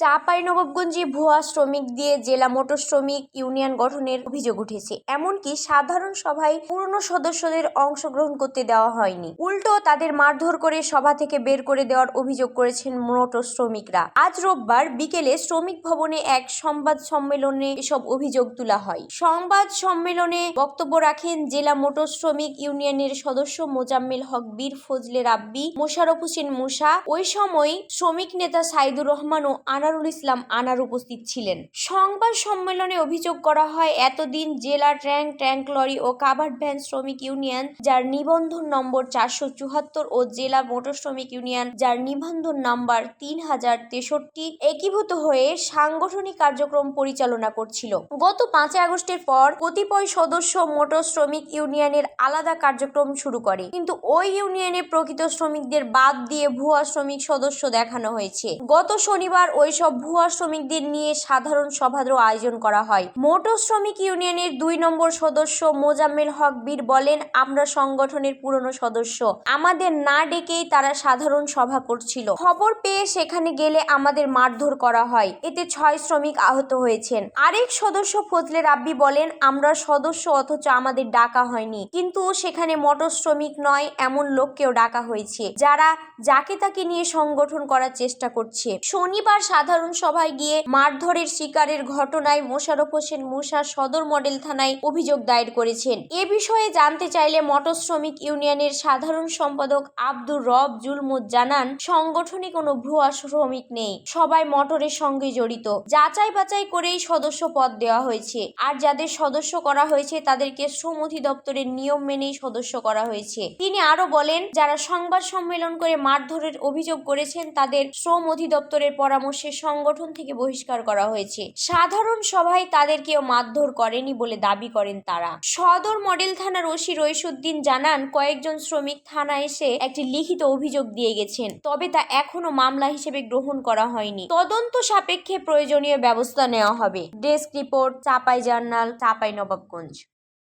চাঁপাইনবাবগঞ্জে ভুয়া শ্রমিক দিয়ে জেলা মোটর শ্রমিক ইউনিয়ন গঠনের অভিযোগ উঠেছে। এমনকি সাধারণ সভায় পুরনো সদস্যদের অংশগ্রহণ করতে দেওয়া হয়নি। উল্টো তাদের মারধর করে সভা থেকে বের করে দেওয়ার অভিযোগ করেছেন মোটর শ্রমিকরা। আজ রোববার বিকেলে শ্রমিক ভবনে এক সংবাদ সম্মেলনে এসব অভিযোগ তোলা হয়। সংবাদ সম্মেলনে বক্তব্য রাখেন জেলা মোটর শ্রমিক ইউনিয়নের সদস্য মোজাম্মেল হক, বীর ফজলে রাব্বি, মোশারফ হোসেন মুসা। ওই সময় শ্রমিক নেতা সাইদুর রহমান ও আনারুল ইসলাম আনার উপস্থিত ছিলেন। সংবাদ সম্মেলনে অভিযোগ করা হয়, এতদিন জেলা ট্র্যাঙ্ক ট্যাঙ্ক লরি ও কাভার্ড ভ্যান শ্রমিক ইউনিয়ন, যার নিবন্ধন নম্বর চারশো চুয়াত্তর ও জেলা মোটর শ্রমিক ইউনিয়ন, যার নিবন্ধন নাম্বার তিন হাজার তেষট্টি, একীভূত হয়ে সাংগঠনিক কার্যক্রম পরিচালনা করছিল। গত পাঁচই আগস্টের পর কতিপয় সদস্য মোটর শ্রমিক ইউনিয়নের আলাদা কার্যক্রম শুরু করে। কিন্তু ওই ইউনিয়নে প্রকৃত শ্রমিকদের বাদ দিয়ে ভুয়া শ্রমিক সদস্য দেখানো হয়েছে। গত শনিবার ওই সব ভুয়া শ্রমিকদের নিয়ে সাধারণ সভারও আয়োজন করা হয়। মোটর শ্রমিক ইউনিয়নের দুই নম্বর সদস্য মোজাম্মেল হক বীর বলেন, আমরা সংগঠনের পুরনো সদস্য। আমাদের না ডেকেই তারা সাধারণ সভা করছিল। খবর পেয়ে সেখানে গেলে আমাদের মারধর করা হয়। এতে ছয় শ্রমিক আহত হয়েছেন। আরেক সদস্য ফজলে রাব্বি বলেন, আমরা সদস্য অথচ আমাদের ডাকা হয়নি। কিন্তু সেখানে মোটর শ্রমিক নয়, এমন লোককেও ডাকা হয়েছে, যারা যাকে তাকে নিয়ে সংগঠন করার চেষ্টা করছে। শনিবার সাধারণ সভায় গিয়ে মারধরের শিকারের ঘটনায় মোশারফ হোসেন মুসা সদর মডেল থানায় অভিযোগ দায়ের করেছেন। এ বিষয়ে জানতে চাইলে মটর শ্রমিক ইউনিয়নের সাধারণ সম্পাদক আব্দুর রব জুলমুদ জানান সংগঠনে কোনো ভুয়া শ্রমিক নেই, সবাই মটরের সঙ্গে জড়িত। যাচাই বাছাই করেই সদস্য পদ দেওয়া হয়েছে। আর যাদের সদস্য করা হয়েছে তাদেরকে শ্রম অধিদপ্তরের নিয়ম মেনেই সদস্য করা হয়েছে। তিনি আরও বলেন, যারা সংবাদ সম্মেলন করে মারধরের অভিযোগ করেছেন তাদের শ্রম অধিদপ্তরের পরামর্শে সংগঠন থেকে বহিষ্কার করা হয়েছে। সাধারণ সভায় তাদেরকেও মারধর করেনি বলে দাবি করেন তারা। সদর মডেল থানার ওসি রইসুদ্দিন জানান, কয়েকজন শ্রমিক থানা এসে একটি লিখিত অভিযোগ দিয়ে গেছেন, তবে তা এখনও মামলা হিসেবে গ্রহণ করা হয়নি। তদন্ত সাপেক্ষে প্রয়োজনীয় ব্যবস্থা নেওয়া হবে। Desk report, Chapai journal, Chapai Nawabganj.